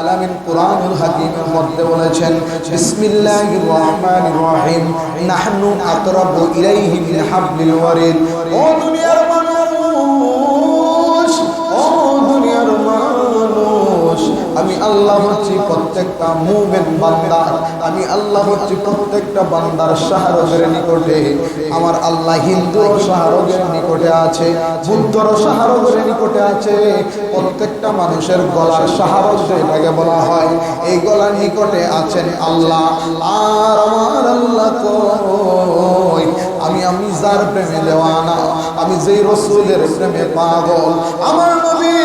আলামিন কোরআনুল হাকিমের মধ্যে বলেছেন, বিসমিল্লাহির রহমানির রহিম, নাহনু আকরাবু ইলাইহি মিন হাবলিল ওয়ারিদ। ও দুনিয়ার আমি আল্লাহ হচ্ছি প্রত্যেকটা মুমিন বান্দা। আমি আল্লাহ হচ্ছি প্রত্যেকটা বান্দার শাহরগের নিকটে। আমার আল্লাহ হিন্দু শাহরগের নিকটে আছে বুদ্ধর শাহরগের নিকটে আছে। প্রত্যেকটা মানুষের গলার শাহরগ যেটাকে বলা হয়, এই গলার নিকটে আছেন আল্লাহ। আর আমার আল্লাহ কই? আমি আমি যার প্রেমে দেওয়ানা, আমি যেই রসুলের প্রেমে পাগল। আমার নবী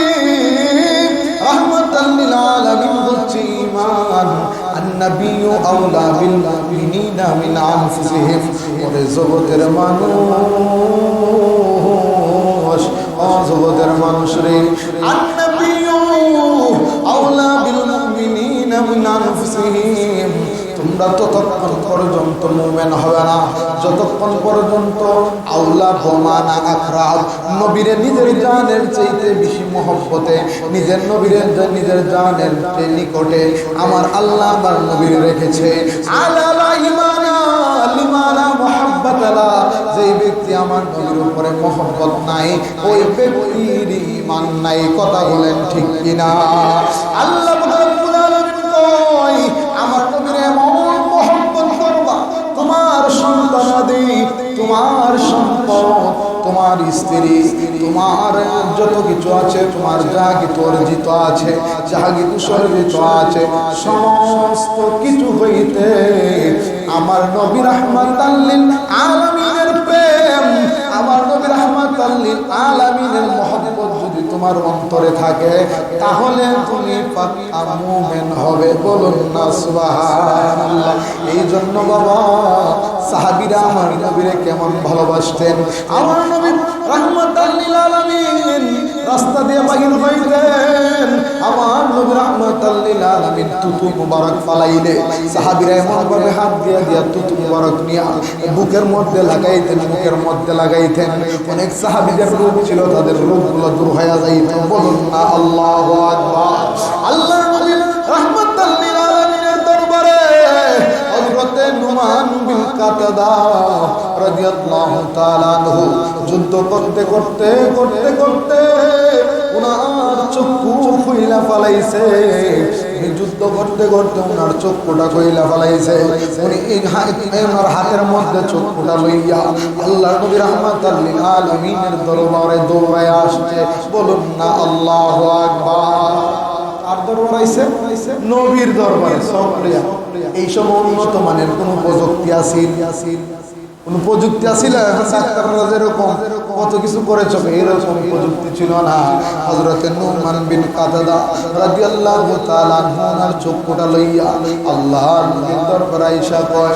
রহমতাল লিল আলামিন হচ্ছে ঈমান النبي أولى بالمؤمنين من أنفسهم ওরে জগতের মানুষ ও জগতের মানুষ রে النبي أولى بالمؤمنين من أنفسهم তোমরা ততক্ষণ পর্যন্ত মুমেন হবে না। যতক্ষণ পর্যন্ত আউলা বোমানা আখরাব নবীরে নিজের জানের চাইতে বেশি মহব্বতে, নিজের নবীরে নিজের জানের নিকটে আমার আল্লাহ আমার নবীর রেখেছে। যেই ব্যক্তি আমার নবীর উপরে মহব্বত নাই, ওই ব্যক্তির ইমান নাই, কথা বলেন ঠিক কিনা? আল্লাহ তোমার সম্পদ, তোমার স্ত্রী, তোমার যত কিছু আছে, তোমার যা কিছু অর্জিত আছে, যা কিছু সর্জিত আছে, সমস্ত কিছু হইতে আমার নবী রহমত আলমিনের প্রেম, আমার নবী রহমত আলমিনের মহব্বত তোমার অন্তরে থাকে, তাহলে তুমি হবে। বলুন না, সুবহানাল্লাহ। এই জন্য বাবা, সাহাবিরা আমার নবীরে কেমন ভালোবাসতেন। আমার নবী রাহমাতাল লিল আলামিন রাস্তা দিয়ে বাহির হইতেন আমার নবী রাহমাতাল লিল আলামিন তুতু মুবারক ফালাইলে সাহাবীরা এমন ভাবে হাত দিয়ে দিয়া তুতু মুবারক নিয়া বুকের মধ্যে লাগাইতেন মুখের মধ্যে লাগাইতেন। অনেক সাহাবীদের রূপ ছিল, তাদের রূপগুলো দূর হয়ে যাইত। বলুন না আল্লাহু আকবার। আল্লাহ নবী রাহমাতাল লিল আলামিনের দরবারে হযরতে নুমান বিন কাতাদা রাদিয়াল্লাহু তাআলা আনহু যুদ্ধ করতে করতে করতে করতে ওনার চক্ষু খুইলা ফালাইছে। যুদ্ধ করতে করতে ওনার চক্ষুটা কইলা ফালাইছে। উনি ওনার হাতের মধ্যে চক্ষুটা লইয়া আল্লাহ নবী রহমাতাল লিল আলামিনের দরবারে দৌড়ায় আসছে। বলুন না আল্লাহু আকবার। আর দরবার আইছে? নবীর দরবারে, সক্রিয়া। এই সব উন্নত মানের কোন প্রযুক্তি আছিল কোন প্রযুক্তি ডাক্তাররা যেরকম কত কিছু করেছ এরকম প্রযুক্তি ছিল না। হযরতে নুমান বিন রাদিয়াল্লাহু তাআলা ওনার চক্ষুটা লইয়া আল্লাহর নবীর দরবারে কয়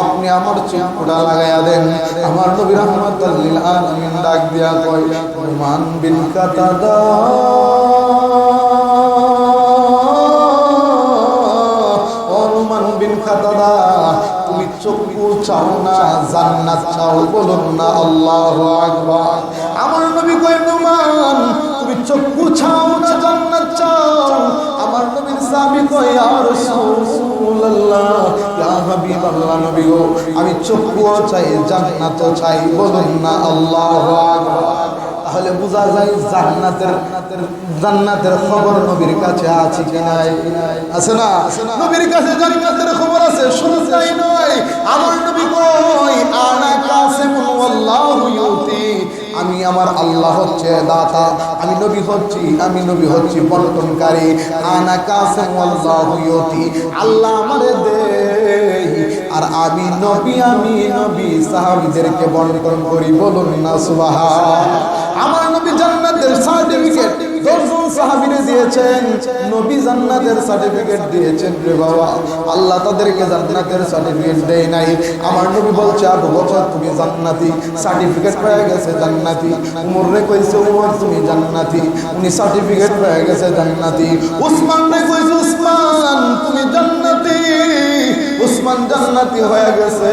আপনি আমার চক্ষুটা লাগাইয়া দেন। আমার নবী রহমাতুল লিল আলামিন ডাক দিয়া কয় মান বিন কাতাদা বিন কাতাদা তুমি চক্ষু চাও না, জান্নাত চাও, বলুন না আল্লাহু আমার নবী কয় তুমি চক্ষু চাও না, জান্নাত চাও? আমার নবীর সাহাবী কয় নবী গো, আমি চক্ষুও চাই, জান্নাতও চাই, বলুন না আল্লাহু আকবার। তাহলে বোঝা যায় জান্নাতের জান্নাতের খবর নবীর কাছে আছে কি নাই? আছে না? নবীর কাছে জান্নাতের খবর আছে, শুধু তাই নয়, আমার নবী কই আনা কাসিমুন ওয়াল্লাহু ইউতি। আমি আমার আল্লাহ হচ্ছে দাতা, আমি নবী হচ্ছি, আমি নবী হচ্ছি বন্টনকারী আনা কাসিম ওয়াল্লাহু ইউতি, আল্লাহ আমারে দেই। আর আমি নবী আমি নবী, সাহাবীদেরকে বন্টন করি, বলুন না সুবহান। আমার নবী জান্নাতের সার্টিফিকেট দশজন সাহাবীরে দিয়েছেন, নবী জান্নাতের সার্টিফিকেট দিয়েছেন রে বাবা। আল্লাহ তাদেরকে জান্নাতের সার্টিফিকেট দেয় নাই। আমার নবী বলছে, আবু বকর, তুমি জান্নাতি। সার্টিফিকেট পেয়ে গেছে জান্নাতি। উমর রে কইছে, উমর, তুমি জান্নাতি। উনি সার্টিফিকেট পেয়ে গেছে জান্নাতি। উসমান রে কইছে, উসমান, তুমি জান্নাতি। উসমান জান্নাতি হয়ে গেছে।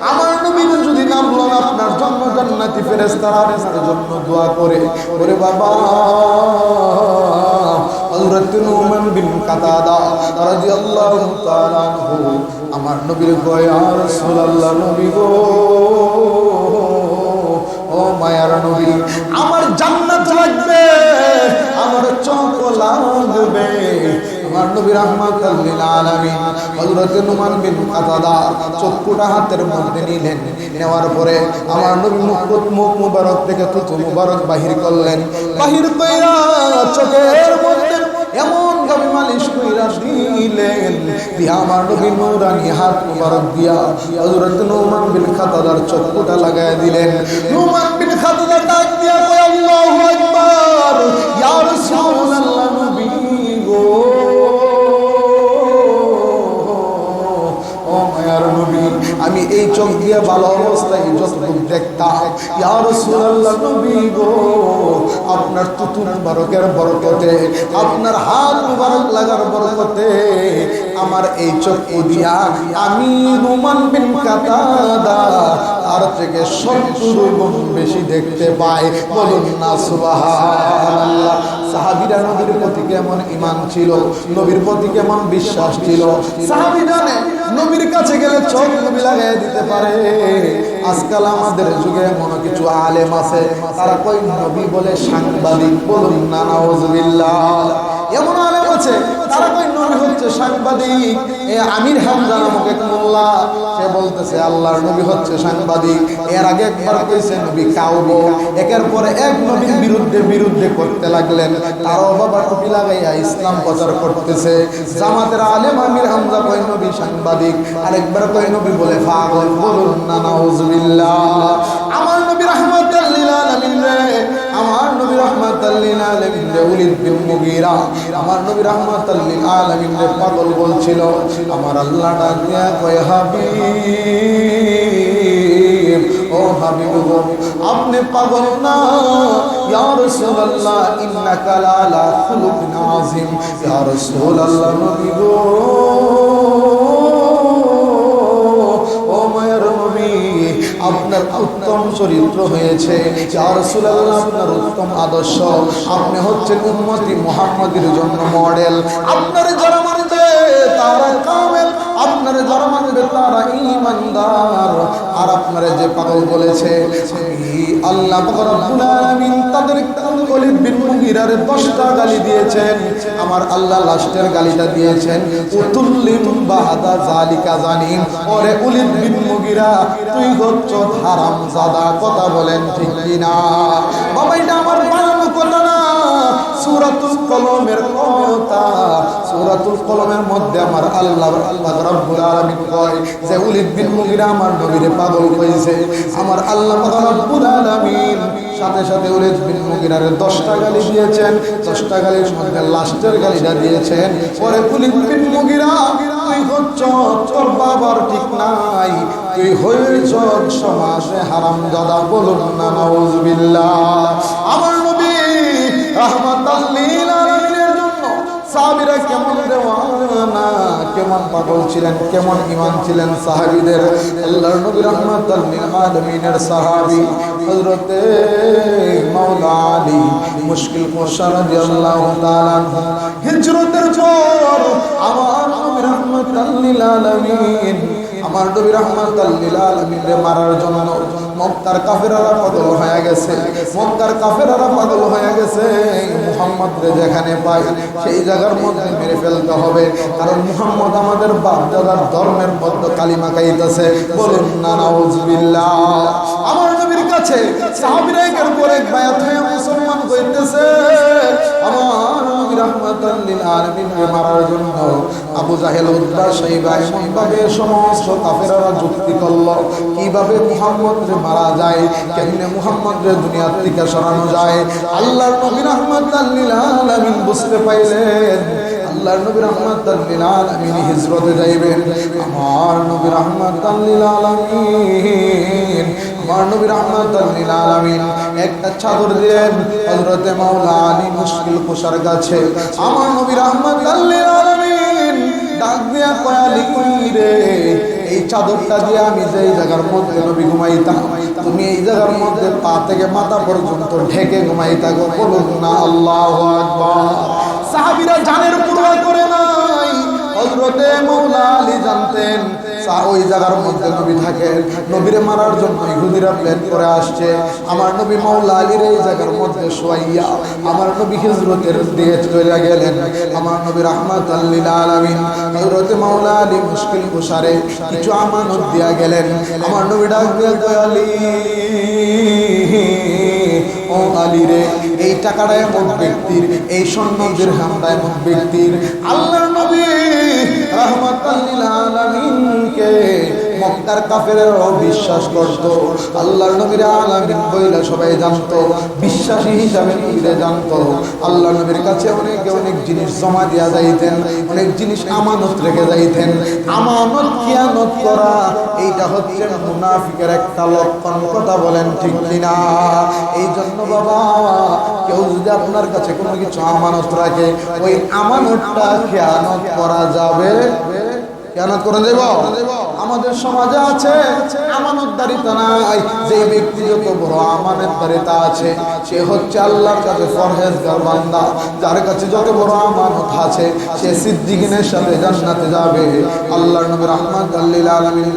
আমার নবীর যদি নাম লন আপনার জন্য জান্নাতি ফেরেশতারা আপনার জন্য দোয়া করে। ওরে বাবা। হযরত নুমান বিন কাতাদা রাদিয়াল্লাহু তাআলা আনহু, আমার নবীর কয় ইয়া রাসূলুল্লাহ নবী গো। ও মায়ার নবী, আমার জান্নাত লাগবে, আমার চোখ লাগবে। বাহির করলেন। বাহির এমন ভাবে মালিশ কইরা দিলেন দিয়া আমার নবী নূরানি হাত মুবারক দিয়া হযরত নুমান বিন খাতাদার চক্ষুটা লাগায় দিলেন। বিন ডাক দিয়া আল্লাহু আকবার! দিয়ে ভালো অবস্থায় যতটুক দেখতাম। আপনার তুতুন বরকের বরকতে, আপনার হাত মুবারক লাগার বরকতে, আমার এই চোখ দিয়া আমি রুমান বিন কাতাদা তার থেকে সত্তর গুণ বেশি দেখতে পায়। বলুন না সুবাহ সাহাবিরা নবীর প্রতি কেমন ইমান ছিল? নবীর প্রতি কেমন বিশ্বাস ছিল? সাহাবিরা নবীর কাছে গেলে চোখ নবী লাগিয়ে দিতে পারে। আজকাল আমাদের যুগে এমন কিছু আলেম আছে, তারা কই নবী বলে সাংবাদিক বলুন না, নাউজুবিল্লাহ। এমন আলেম আছে, তারা কই নবী হচ্ছে সাংবাদিক। এ আমির হামজা নামক এক মোল্লা, সে বলতেছে, আল্লাহর নবী হচ্ছে সাংবাদিক। এর আগে একবার কইছে, নবী কাউবো। একের পরে এক নবীর বিরুদ্ধে বিরুদ্ধে করতে লাগলেন। তারও বাবা টুপি লাগাইয়া ইসলাম প্রচার করতেছে। জামাতের আলেম আমির হামজা কই নবী সাংবাদিক। আরেকবার কই নবী বলে পাগল, বলুন না আমার নবী রাহমাতুল লিল আলামিন আমার নবী রাহমাতুল লিল আলামিন রে, উলিদ আমার নবী রাহমাতুল লিল আলামিন পাগল বলছিল, আমার আল্লাহ ডাক দিয়া কয়, হাবিব, ও হাবিব আপনি পাগল না? ইয়া রাসূলুল্লাহ, ইন্নাকা লালা খুলুকিন আযীম ইয়া রাসূলুল্লাহ গো আপনার উত্তম চরিত্র হয়েছে। আপনার উত্তম আদর্শ। আপনি হচ্ছেন উন্মতি মোহাম্মদের জন্য মডেল আপনার যারা মানে তারা কামেল আপনার যারা মানবে তারা ঈমানদার। আর আপনারা যে পাগল বলেছে, আল্লাহ তাদের ওলিদ বিন মুগিরার 10টা গালি দিয়েছেন। আমার আল্লাহ গালিটা দিয়েছেন বিন মুগিরা কথা বলেন ঠিক আমার বানানো কথা না। সূরাতুল কলমের কথা। সূরাতুল কলমের মধ্যে আমার আল্লাহ আল্লাহ রাব্বুল আলামিন কয় যে, উলিদ বিন মুগিরা আমার নবীরে পাগল কইছে আমার আল্লাহ রাব্বুল আলামিন সাথে সাথে উলিদ বিন মুগিরারে 10টা গালি দিয়েছেন। 10টা গালির মধ্যে লাস্টের গালিটা দিয়েছেন। পরে উলিদ বিন মুগিরা, তুই হচ্ছ, তোর বাবার ঠিক নাই। তুই হয়েছ সমাজে হারাম দাদা বলুন না, নাউজুবিল্লাহ। আমার মুশকিল আমার নবী আমার মারার জন্য মক্কার কাফেরারা পাগল হয়ে গেছে। মক্কার কাফেরারা পাগল হয়ে গেছে। মুহাম্মদ রে যেখানে পাই, সেই জায়গার মধ্যে মেরে ফেলতে হবে। কারণ মুহাম্মদ আমাদের বাপ দাদার ধর্মের মধ্যে কালিমা কাইতেছে বলুন না নাউজুবিল্লাহ আমার নবীর কাছে সাহাবীরা একের পর এক বায়াত হয়ে মুসলমান হইতেছে। আমার নবী রাহমাতাল লিল আলামিনকে মারার জন্য আবু জাহেল উদ্দা সাইবা এমন ভাবে সমস্ত কাফেররা যুক্তি করল। কীভাবে মুহাম্মদ রে মারা যায়, কেমনে মুহাম্মদ রে দুনিয়া থেকে সরানো যায়? আল্লাহর নবী রাহমাতাল লিল আলামিন বুঝতে পাইলেন আমার নবী রাহমাতাল লিল আলামিন একটা মুশকিল আলামিন, ডাক দিয়া কয়া লিকুই রে এই চাদরটা দিয়ে আমি যে এই জায়গার মধ্যে নবী ঘুমাইতাম, তুমি এই জায়গার মধ্যে পা থেকে মাথা পর্যন্ত ঢেকে ঘুমাইতা গো, বলুন না আল্লাহ সাহাবিরা জানের পূর্বা করে নাই। হজরতে মৌলা আলী জানতেন ওই জায়গার মধ্যে নবী থাকে নবীরে মারার জন্য ইহুদিরা প্ল্যান করে আসছে। আমার নবী মাওলা আলীর এই জায়গার মধ্যে শোয়াইয়া আমার নবী হিজরতের দিয়ে চলে গেলেন। আমার নবী রহমাত আল্লিল আলামিন হযরতে মাওলা আলী মুশকিল কুশারে কিছু আমানত দিয়া গেলেন। আমার নবী ডাক দিয়ে আলী ও আলী রে এই টাকাটা এমন ব্যক্তির এই সন্ন্যদের হামলায় এমন ব্যক্তির। আল্লাহ নবী রহমাতাল্লিল আলামিনকে মক্কার কাফেররাও বিশ্বাস করত। আল্লাহর নবীর আলামিন বইলা সবাই জানতো, বিশ্বাসী হিসাবে নবীরে জানতো। আল্লাহ নবীর কাছে অনেকে অনেক জিনিস জমা দিয়া যাইতেন, অনেক জিনিস আমানত রেখে যাইতেন। আমানত খিয়ানত করা, এইটা হচ্ছে মুনাফিকের একটা লক্ষণ। কথা বলেন ঠিক কিনা? এই জন্য বাবা, কেউ যদি আপনার কাছে কোনো কিছু আমানত রাখে, ওই আমানতটা খেয়ানত করা যাবে। খেয়ানত করে দেব আমাদের সমাজে আছে, আমানতদারিতা নাই। যে ব্যক্তি যত বড় আমানতদারিতা আছে, সে হচ্ছে আল্লাহর কাছে ফরহেজগার বান্দা, যার কাছে যত বড় আমানত আছে, সে সিদ্দিকিনের সাথে জান্নাতে যাবে। আল্লাহর নবী রহমত আল্লিল আলামিন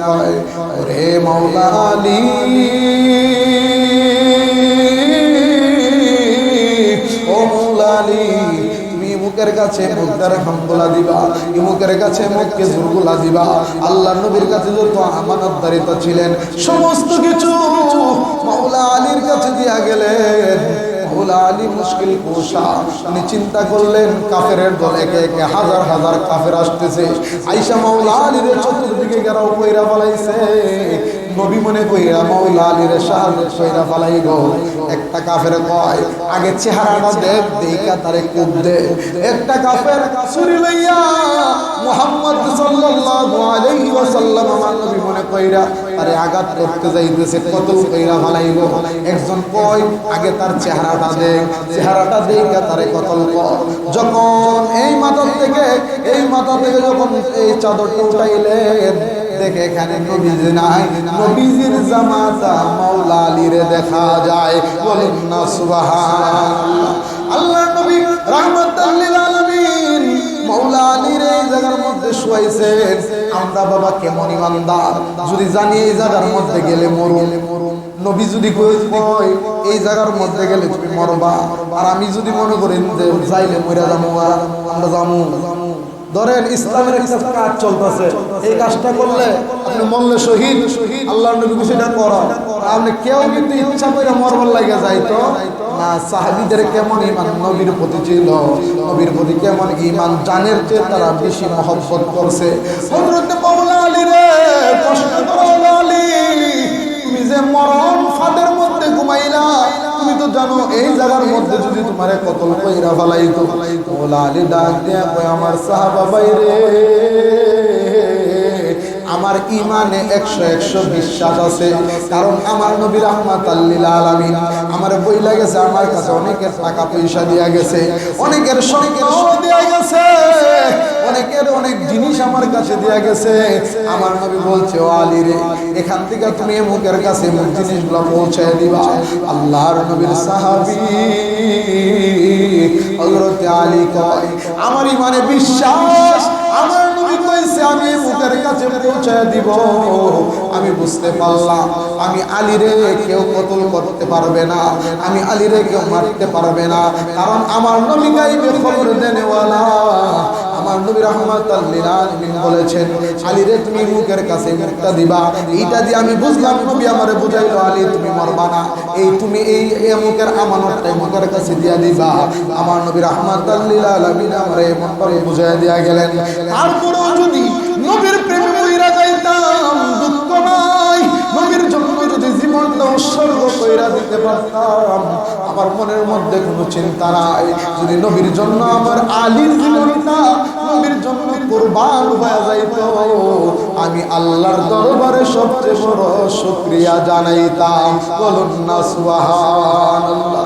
রে মৌলা আলী কাছে মুখদার হামদুলা দিবা মুখের কাছে মুখকে জুরগুলা দিবা। আল্লাহ নবীর কাছে যত আমানতদারিতা ছিলেন, সমস্ত কিছু মাওলা আলীর কাছে দিয়া গেলেন। মাওলা চিন্তা করলেন হাজার কাফের আসতেছে। আইসা মাওলা আলীর চতুর্দিকে কইরা বলাইছে নবী মনে কইরা কইরা ফালাই গো। একটা কাফের কয়, আগে দেখ তারে দে। একটা কাফের মুহাম্মদ সাল্লাল্লাহু আলাইহি ওয়াসাল্লাম আমার নবী মনে কইরা আঘাত করতে যাইতেছে কতল কইরা ফালাই গো। একজন কয়, আগে তার চেহারাটা দেখ, চেহারাটা দেইকা তারে কতল কর। যখন এই মাথা থেকে, এই মাথা থেকে যখন এই চাদরটা উঠাইলেন দেখে এখানে নবীজি নাই। নবীজির জামাতা মাওলা দেখা যায়। বলেন না আল্লাহর নবী আলামিন এই জায়গার মধ্যে আমরা বাবা কেমন ইমানদার? যদি জানি এই জায়গার মধ্যে গেলে মরুম। নবী যদি কই এই জায়গার মধ্যে গেলে তুমি মরবা। আর আমি যদি মনে করি যে যাইলে মইরা যাব আর আমরা যাব ধরেন ইসলামের একটা কাজ চলতেছে। এই কাজটা করলে আপনি মরলে শহীদ, আল্লাহ নবী সেটা করো। আপনি কেউ কিন্তু ইচ্ছা করে মরবার লাগে যাইতো। না, সাহাবিদের কেমন ইমান নবীর প্রতি ছিল। নবীর প্রতি কেমন ইমান জানের যে তারা বেশি মহব্বত করছে। তুমি যে মরণ মধ্যে ঘুমাইলা তো জানো, এই জায়গার মধ্যে যদি তোমার কতল কইরা ফালাইতো, ওলা আলী ডাক দিয়া কই আমার সাহাবা বাইরে আমার ইমানে একশো একশো বিশ্বাস আছে, কারণ আমার নবী রহমাত আমার বই লাগেছে, আমার কাছে অনেকের টাকা পয়সা দিয়া গেছে, অনেকের স্বর্ণ দিয়া গেছে অনেকের অনেক জিনিস আমার কাছে দিয়া গেছে। আমার নবী বলছে, ও আলী রে, এখান থেকে তুমি মুখের কাছে মুখ জিনিসগুলো পৌঁছায় দিবা। আল্লাহর নবীর সাহাবী হযরত আলী কয়, আমার ইমানে বিশ্বাস, আমার নবী কইছে, আমি মুখের কাছে পৌঁছে দিব। আমি বুঝতে পারলাম, আমি আলীরে কেউ কতল করতে পারবে না, আমি আলীরে কেউ মারতে পারবে না, কারণ আমার নবী গাইবে খবর দেনেওয়ালা। আমার নবী রহমাতাল্লিল বলেছেন, আলী রে, তুমি মুখের কাছে মুখটা দিবা। এইটা দিয়ে আমি বুঝলাম, নবী আমারে বুঝাইলো, আলী, তুমি মরবা না। এই তুমি এই মুখের আমানতটাই মুখের কাছে দিয়া দিবা। আমার নবী রহমাতাল্লিল আলামিন আমারে এমন করে বুঝাই দিয়া গেলেন, তারপরেও যদি নবীর প্রেমে মইরা যাইতাম, দুঃখ নাই। নবীর জন্য যদি জীবনটা উৎসর্গ কইরা দিতে পারতাম আমার মনের মধ্যে কোনো চিন্তা নাই। যদি নবীর জন্য আমার আলীর জীবনটা নবীর জন্য কোরবান হয়ে যাইত, আমি আল্লাহর দরবারে সবচেয়ে বড় শুক্রিয়া জানাইতাম। বলুন না, সুবহানাল্লাহ।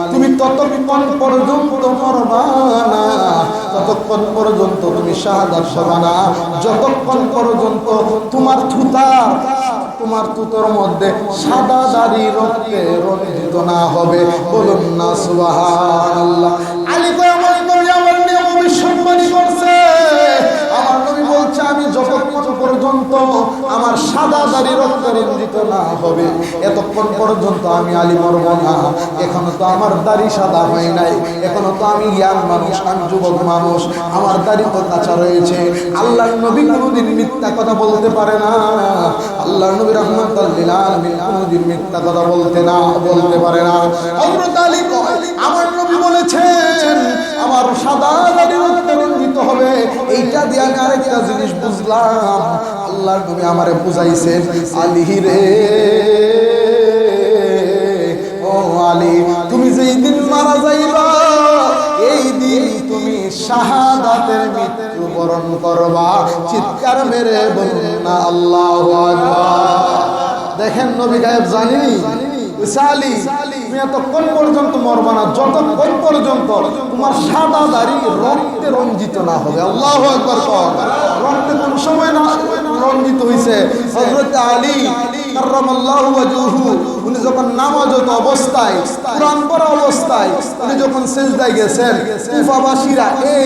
ততক্ষণ পর্যন্ত মরবা ততক্ষণ পর্যন্ত তুমি শাহাদাত পাবা না, যতক্ষণ পর্যন্ত তোমার থুতা, তোমার তুতোর মধ্যে সাদা দাড়ি রক্তে রঞ্জিত না হবে, বলুন না সুবহানাল্লাহ। আলী বলছে আমি যতক্ষণ পর্যন্ত আমার সাদা দাড়ি রক্ত রঞ্জিত না হবে, এতক্ষণ পর্যন্ত আমি আলী মরব না এখনও তো আমার দাড়ি সাদা হয় নাই, এখনও তো আমি ইয়াং মানুষ, আমি যুবক মানুষ, আমার দাড়ি তো কাঁচা রয়েছে। আল্লাহ নবী কোনোদিন মিথ্যা কথা বলতে পারে না। আল্লাহ নবী রহমতুল্লিল কোনোদিন মিথ্যা কথা বলতে না, বলতে পারে না। আমার নবী বলেছেন, আমার সাদা দাড়ি রক্ত রঞ্জিত হবে এইটা দিয়ে আমি আরেকটা জিনিস বুঝলাম। আল্লাহ নবী আমারে বুঝাইছেন আলী রে ও আলী তুমি যেই দিন মারা যাইবা এই দিন তুমি শাহাদাতের মৃত্যু বরণ করবা। চিৎকার মেরে বলুন না আল্লাহু দেখেন নবী গায়েব জানিনি? সালি তুমি এতক্ষণ পর্যন্ত মরবা না, যতক্ষণ পর্যন্ত তোমার সাদা দাড়ি রক্তে রঞ্জিত না হবে। আল্লাহ একবার রক্তে কোন সময় না রঞ্জিত হয়েছে হজরত আলী উনি যখন নামাজত অবস্থায় অবস্থায়, উনি যখন সেজদায় গেছেন, কুফাবাসীরা এই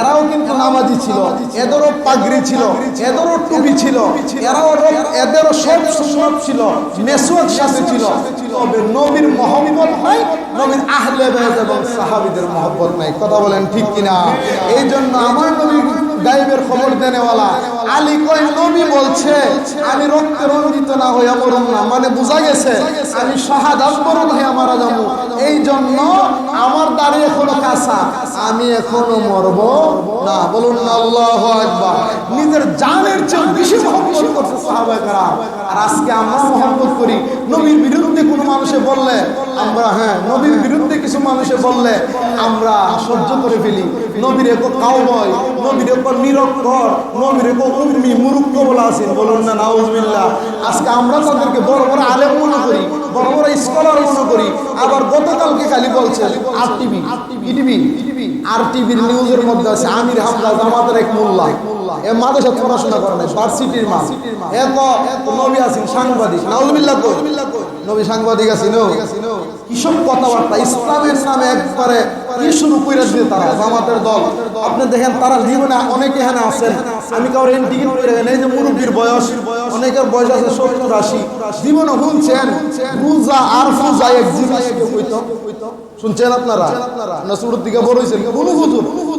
এরাও কিন্তু নামাজি ছিল, এদেরও পাগড়ি ছিল, এদেরও টুপি ছিল, এরাও এদেরও সব সুন্নত ছিল মেসুয়াক সাথে ছিল। তবে নবীর মহব্বত নাই, নবীর আহলে বেদ এবং সাহাবিদের মহব্বত নাই। কথা বলেন ঠিক কিনা? এই জন্য আমার নবী গাইবের খবর দেনেওয়ালা। আলী কয়, নবী বলছে, আমি রক্তে রঞ্জিত না হইয়া মরুন না। মানে বোঝা গেছে, আমি শাহাদাত বরণ হইয়া মারা যাব। এই জন্য আমার দাড়ি এখনও কাঁচা। আমি এখনও মরব না। বলুন না, আল্লাহ আকবার। নিজের জানের চেয়ে বেশি মহব্বত করছে সাহাবাহারা আর আজকে আমরা মহব্বত করি, নবীর বিরুদ্ধে কোনো মানুষে বললে, আমরা হ্যাঁ নবীর বিরুদ্ধে কিছু মানুষে বললে, আমরা সহ্য করে ফেলি। নবীর এক কাউবয় নবীর এক নিরক্ষর নবীর উম্মি মুরুক্ষ বলা বলুন না আজকে আমরা তাদেরকে বড় বড় আলেম মনে করি, বড় বড় স্কলার মনে করি। আবার গতকালকে খালি বলছে আর টিভি ইটিভি আর টিভির নিউজের মধ্যে আছে, আমির হামদা জামাতের এক মোল্লা। এ পড়াশোনা করে ভার্সিটির নবী আছেন সাংবাদিক। কই? নবী সাংবাদিক আছেন কিসব কথাবার্তা, ইসলামের নামে একবারে কি শুরু করে দিয়ে তারা, জামাতের দল। আপনি দেখেন, তারা জীবনে অনেকে এখানে আছেন। আমি এন টিকিট করে এই যে মুরব্বীর বয়স, অনেকের বয়স আছে সত্তর, আশি। জীবনে শুনছেন, রুজা আর ফুজা এক জিনিস, শুনছেন আপনারা? আপনারা শুরুর দিকে বড় হয়েছেন। কোন হুজুর?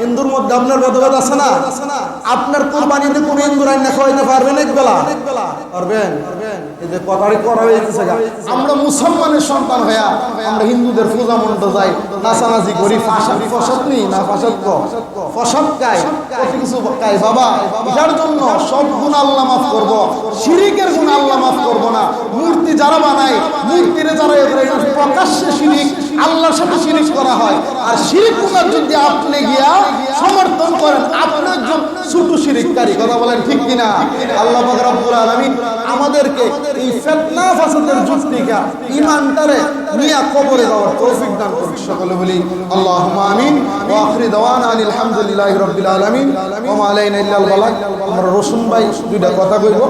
হিন্দুর মধ্যে আপনার ভেদাভেদ আছে না? আপনার কোরবানিতে কোন হিন্দু রান্না খাওয়াইতে পারবেন এক বেলা? পারবেন? এই যে কথাটি করা হয়ে গেছে গা। আমরা মুসলমানের সন্তান হইয়া আমরা হিন্দুদের পূজা মন্ড যাই, নাচানাচি করি ফাঁসাদ ফসদ নি না ফাঁসাদ ফসদ গাই কত কিছু গাই বাবা এটার জন্য সব গুণ আল্লাহ মাফ করব। শিরিকের গুণ আল্লাহ মাফ করব না। মূর্তি যারা বানায়, মূর্তিরে যারা প্রকাশ্যে শিরিক আল্লাহর সাথে শিরিক করা হয়। আর শিরিক গুণার যদি আপনি গিয়া সমর্থন করেন, আপনি একজন ছোট শিরিককারী। কথা বলেন ঠিক কিনা? আল্লাহ রব্বুল আমাদেরকে এই ফিতনা ফাসাদের যুগ থেকে কবরে যাওয়ার তৌফিক দান করুন সকলে বলি, আল্লাহুম্মা আমিন। ওয়া আখিরি দাওয়ানা আনিল হামদুলিল্লাহি রাব্বিল আলামিন। ওয়া মা আলাইনা ইল্লাল বালাগ। আমরা রসুন ভাই দুইটা কথা কইব।